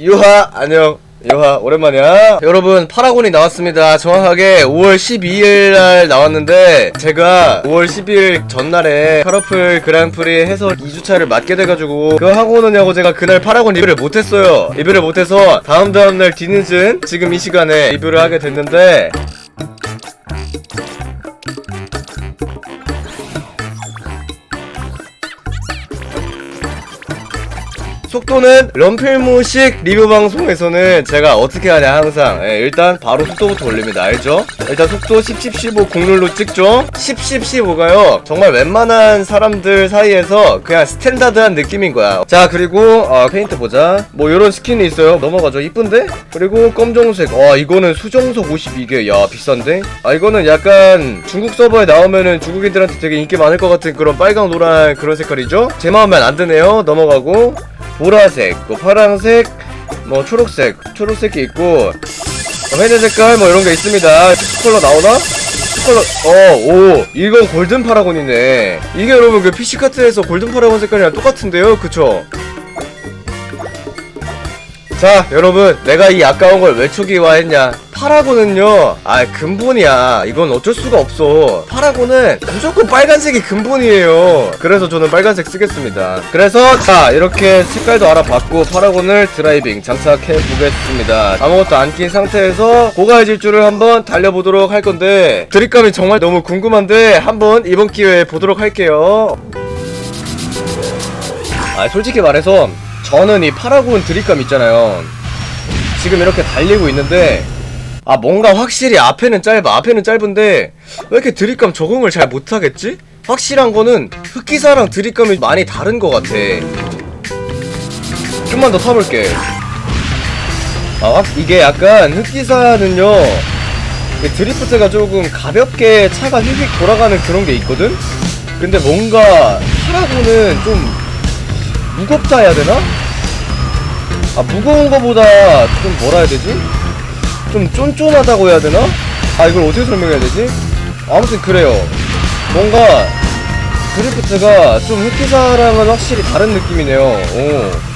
유하 안녕. 유하 오랜만이야. 여러분 파라곤이 나왔습니다. 정확하게 5월 12일 날 나왔는데 제가 5월 12일 전날에 카러플 그랑프리 해서 2주차를 맞게 돼가지고 그거 하고 오느냐고 제가 그날 파라곤 리뷰를 못했어요. 리뷰를 못해서 다음 다음날 뒤늦은 지금 이 시간에 리뷰를 하게 됐는데 속도는 럼필무식 리뷰 방송에서는 제가 어떻게 하냐 항상. 예, 일단 바로 속도부터 올립니다. 알죠? 일단 속도 10, 10, 15 공룰로 찍죠? 10, 10, 15가요 정말 웬만한 사람들 사이에서 그냥 스탠다드한 느낌인 거야. 자 그리고 어, 페인트 보자. 뭐 요런 스킨이 있어요? 넘어가죠? 이쁜데? 그리고 검정색. 와 이거는 수정석 52개 야 비싼데? 아 이거는 약간 중국 서버에 나오면은 중국인들한테 되게 인기 많을 것 같은 그런 빨강 노란 그런 색깔이죠? 제 마음에 안 드네요. 넘어가고 보라색, 뭐 파란색, 뭐 초록색, 초록색이 있고 뭐 회색 색깔 뭐 이런 게 있습니다. 컬러 나오나? 컬러 어, 오, 이건 골든 파라곤이네. 이게 여러분 그 PC 카트에서 골든 파라곤 색깔이랑 똑같은데요, 그쵸? 자, 여러분, 내가 이 아까운 걸 왜 초기화했냐? 파라곤은요, 아, 근본이야. 이건 어쩔 수가 없어. 파라곤은 무조건 빨간색이 근본이에요. 그래서 저는 빨간색 쓰겠습니다. 그래서, 자, 이렇게 색깔도 알아봤고, 파라곤을 드라이빙 장착해 보겠습니다. 아무것도 안 낀 상태에서 고가의 질주를 한번 달려보도록 할 건데, 드립감이 정말 너무 궁금한데, 한번 이번 기회에 보도록 할게요. 아, 솔직히 말해서, 저는 이 파라곤 드립감 있잖아요. 지금 이렇게 달리고 있는데 아 뭔가 확실히 앞에는 짧아 앞에는 짧은데 왜 이렇게 드립감 적응을 잘 못하겠지? 확실한 거는 흑기사랑 드립감이 많이 다른 것 같아 좀만 더 타볼게 아 확- 이게 약간 흑기사는요 이 드리프트가 조금 가볍게 차가 휙휙 돌아가는 그런 게 있거든? 근데 뭔가 파라곤은 좀 무겁다 해야 되나? 아 무거운 거보다 좀 뭐라 해야 되지? 좀 쫀쫀하다고 해야 되나? 아 이걸 어떻게 설명해야 되지? 아무튼 그래요 뭔가 드리프트가 좀 흑기사랑은 확실히 다른 느낌이네요 오.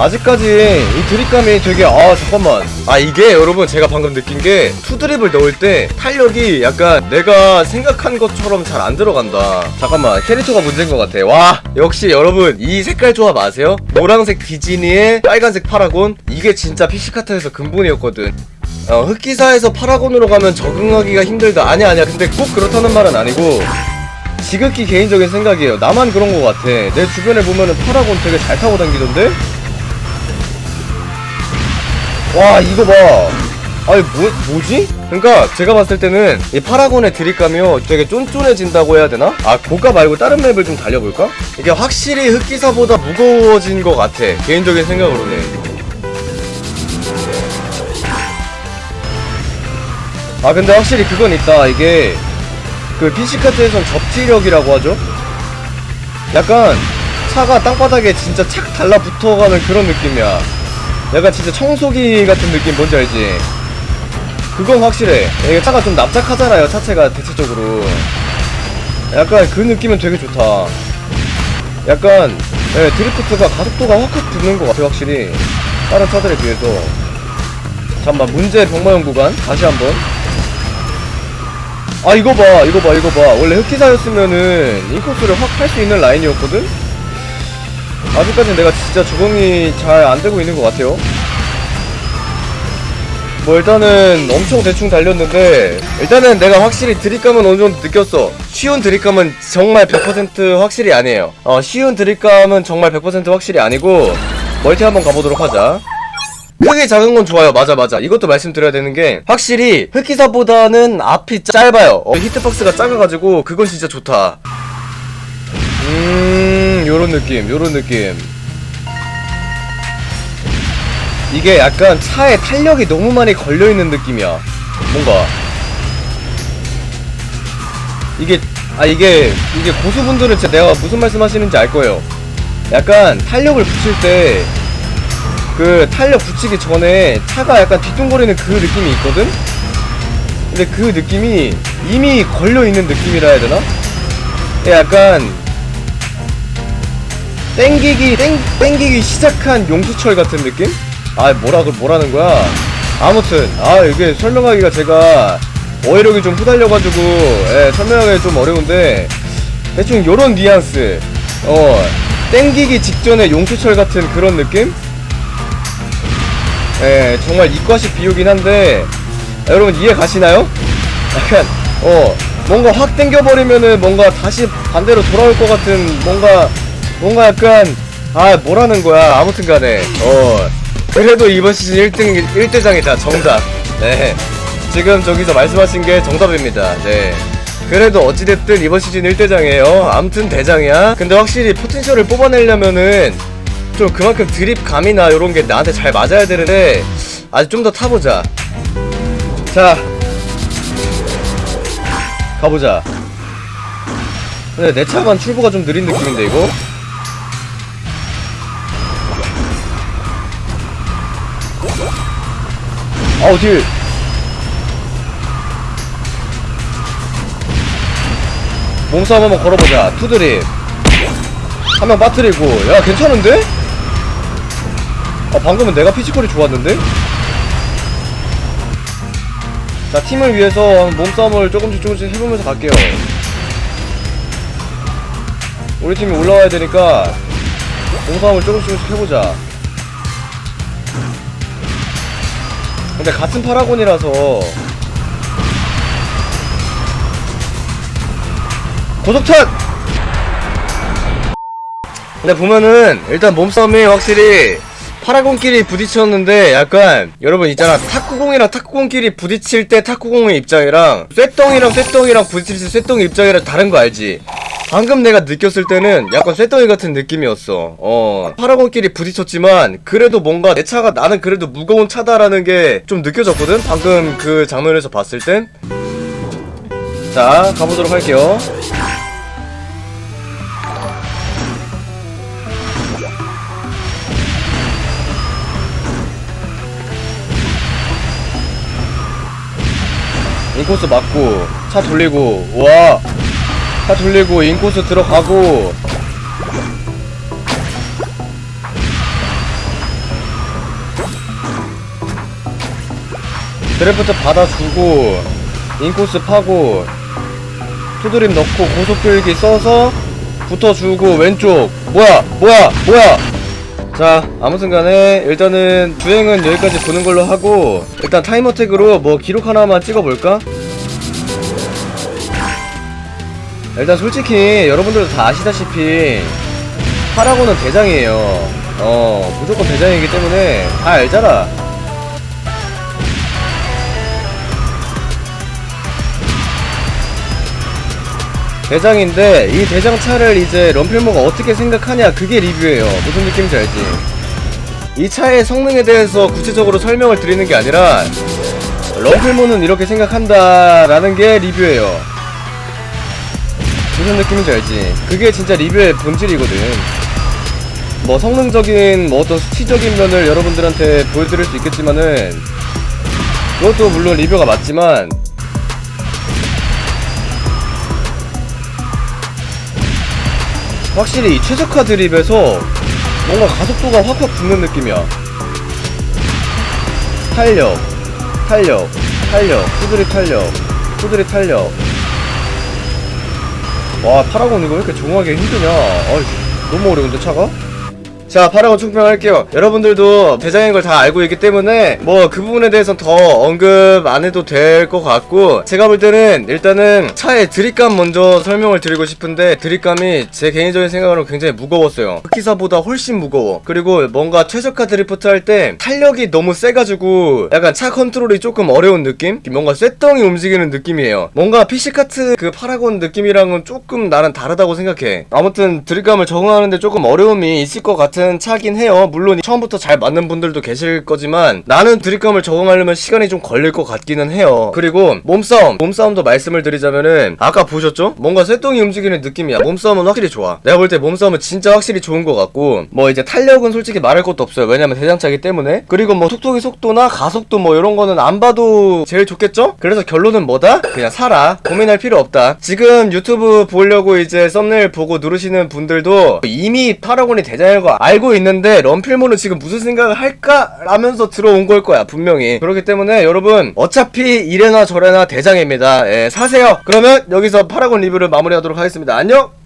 아직까지 이 드립감이 되게 아 잠깐만. 아 이게 여러분 제가 방금 느낀 게 투드립을 넣을 때 탄력이 약간 내가 생각한 것처럼 잘 안 들어간다. 잠깐만 캐릭터가 문제인 것 같아. 와 역시 여러분 이 색깔 조합 아세요? 노란색 디즈니에 빨간색 파라곤? 이게 진짜 PC카트에서 근본이었거든. 어 흑기사에서 파라곤으로 가면 적응하기가 힘들다. 아니야 아니야. 근데 꼭 그렇다는 말은 아니고 지극히 개인적인 생각이에요. 나만 그런 것 같아. 내 주변에 보면은 파라곤 되게 잘 타고 다니던데 와 이거 봐 아니 뭐, 뭐지? 그러니까 제가 봤을 때는 이 파라곤의 드립감이요 되게 쫀쫀해진다고 해야 되나? 아 고가 말고 다른 맵을 좀 달려볼까? 이게 확실히 흑기사보다 무거워진 것 같아 개인적인 생각으로는 아 근데 확실히 그건 있다 이게 그 PC카트에선 접지력이라고 하죠 약간 차가 땅바닥에 진짜 착 달라붙어가는 그런 느낌이야 약간 진짜 청소기 같은 느낌 뭔지 알지? 그건 확실해. 이게 차가 좀 납작하잖아요, 차체가 대체적으로. 약간 그 느낌은 되게 좋다. 약간, 예, 드리프트가 가속도가 확확 붙는 것 같아, 확실히. 다른 차들에 비해서. 잠깐만, 문제 병마용 구간. 다시 한 번. 아, 이거 봐, 이거 봐, 이거 봐. 원래 흑기사였으면은 인코스를 확 할 수 있는 라인이었거든? 아직까지는 내가 진짜 적응이 잘 안 되고 있는 것 같아요. 뭐 일단은 엄청 대충 달렸는데 일단은 내가 확실히 드립감은 어느 정도 느꼈어. 쉬운 드립감은 정말 100% 확실히 아니에요. 어 쉬운 드립감은 정말 100% 확실히 아니고 멀티 한번 가보도록 하자. 크게 작은 건 좋아요. 맞아, 맞아. 이것도 말씀드려야 되는 게, 확실히, 흑기사보다는 앞이 짧아요. 어, 히트박스가 작아가지고, 그건 진짜 좋다. 음, 요런 느낌, 요런 느낌. 이게 약간 차에 탄력이 너무 많이 걸려있는 느낌이야. 뭔가. 이게, 아, 이게, 이게 고수분들은 진짜 내가 무슨 말씀 하시는지 알 거예요. 약간 탄력을 붙일 때, 그 탄력 붙이기 전에 차가 약간 뒤뚱거리는 그 느낌이 있거든? 근데 그 느낌이 이미 걸려있는 느낌이라 해야 되나? 약간 땡기기 땡 땡기기 시작한 용수철 같은 느낌? 아 뭐라 그 뭐라는 거야? 아무튼 아 이게 설명하기가 제가 어휘력이 좀 후달려가지고 예, 설명하기 좀 어려운데 대충 요런 뉘앙스 어 땡기기 직전에 용수철 같은 그런 느낌? 예 정말 이과식 비유긴 한데 여러분 이해 가시나요? 약간 어 뭔가 확 땡겨버리면은 뭔가 다시 반대로 돌아올 것 같은 뭔가 뭔가 약간 아 뭐라는 거야. 아무튼 간에. 어. 그래도 이번 시즌 1등 1대장이다 정답. 네. 지금 저기서 말씀하신 게 정답입니다. 네. 그래도 어찌됐든 이번 시즌 1대장이에요. 아무튼 대장이야. 근데 확실히 포텐셜을 뽑아내려면은 좀 그만큼 드립 감이나 요런 게 나한테 잘 맞아야 되는데 아직 좀 더 타보자. 자. 가보자. 근데 내 차만 출보가 좀 느린 느낌인데 이거 아우 딜. 몸싸움 한번 걸어보자. 투드립. 한 명 빠뜨리고. 야 괜찮은데? 아 방금은 내가 피지컬이 좋았는데? 자 팀을 위해서 몸싸움을 조금씩 조금씩 해보면서 갈게요. 우리 팀이 올라와야 되니까 몸싸움을 조금씩 조금씩 해보자 근데 같은 파라곤이라서 고속탄! 근데 보면은 일단 몸싸움이 확실히 파라곤끼리 부딪혔는데 약간 여러분 있잖아 탁구공이랑 탁구공끼리 부딪힐 때 탁구공의 입장이랑 쇠덩이랑 쇠덩이랑 부딪힐 때 쇠덩이 입장이랑 다른 거 알지? 방금 내가 느꼈을 때는 약간 쇠덩이 같은 느낌이었어 어 파라곤끼리 부딪혔지만 그래도 뭔가 내 차가 나는 그래도 무거운 차다라는 게 좀 느껴졌거든? 방금 그 장면에서 봤을 땐 자 가보도록 할게요 인코스 맞고 차 돌리고 와. 차 돌리고 인코스 들어가고. 드래프트 받아주고 인코스 파고 투드립 넣고 고속 끌기 써서 붙어주고 왼쪽. 뭐야 뭐야 뭐야 자 아무튼간에 일단은 주행은 여기까지 보는 걸로 하고 일단 타임어택으로 뭐 기록 하나만 찍어볼까? 일단 솔직히 여러분들도 다 아시다시피 파라곤은 대장이에요 어 무조건 대장이기 때문에 다 알잖아 대장인데 이 대장차를 이제 럼필모가 어떻게 생각하냐 그게 리뷰예요. 무슨 느낌인지 알지? 이 차의 성능에 대해서 구체적으로 설명을 드리는 게 아니라 럼필모는 이렇게 생각한다 라는 게 리뷰예요. 무슨 느낌인지 알지? 그게 진짜 리뷰의 본질이거든. 뭐 성능적인 뭐 어떤 수치적인 면을 여러분들한테 보여드릴 수 있겠지만은 그것도 물론 리뷰가 맞지만 확실히 이 최적화 드립에서 뭔가 가속도가 확확 붙는 느낌이야. 탄력, 탄력, 탄력, 후드립 탄력, 후드립 탄력. 와, 파라곤 이거 왜 이렇게 적응하기 힘드냐? 아이, 너무 어려운데, 차가? 자, 파라곤 총평할게요. 여러분들도 대장인 걸 다 알고 있기 때문에 뭐 그 부분에 대해서는 더 언급 안 해도 될 것 같고 제가 볼 때는 일단은 차의 드립감 먼저 설명을 드리고 싶은데 드립감이 제 개인적인 생각으로 굉장히 무거웠어요. 흑기사보다 훨씬 무거워. 그리고 뭔가 최저가 드리프트 할 때 탄력이 너무 세가지고 약간 차 컨트롤이 조금 어려운 느낌? 뭔가 쇳덩이 움직이는 느낌이에요. 뭔가 PC카트 그 파라곤 느낌이랑은 조금 나는 다르다고 생각해. 아무튼 드립감을 적응하는데 조금 어려움이 있을 것 같은 같은 차긴 해요. 물론 처음부터 잘 맞는 분들도 계실 거지만 나는 드립감을 적응하려면 시간이 좀 걸릴 것 같기는 해요. 그리고 몸싸움, 몸싸움도 말씀을 드리자면은 아까 보셨죠? 뭔가 쇠똥이 움직이는 느낌이야. 몸싸움은 확실히 좋아. 내가 볼 때 몸싸움은 진짜 확실히 좋은 것 같고 뭐 이제 탄력은 솔직히 말할 것도 없어요. 왜냐면 대장차기 때문에. 그리고 뭐 톡톡이 속도나 가속도 뭐 이런 거는 안 봐도 제일 좋겠죠? 그래서 결론은 뭐다? 그냥 사라. 고민할 필요 없다. 지금 유튜브 보려고 이제 썸네일 보고 누르시는 분들도 이미 파라곤이 대장인 거 알고 있는데 럼필모는 지금 무슨 생각을 할까? 라면서 들어온 걸 거야 분명히. 그렇기 때문에 여러분 어차피 이래나 저래나 대장입니다. 예, 사세요. 그러면 여기서 파라곤 리뷰를 마무리하도록 하겠습니다. 안녕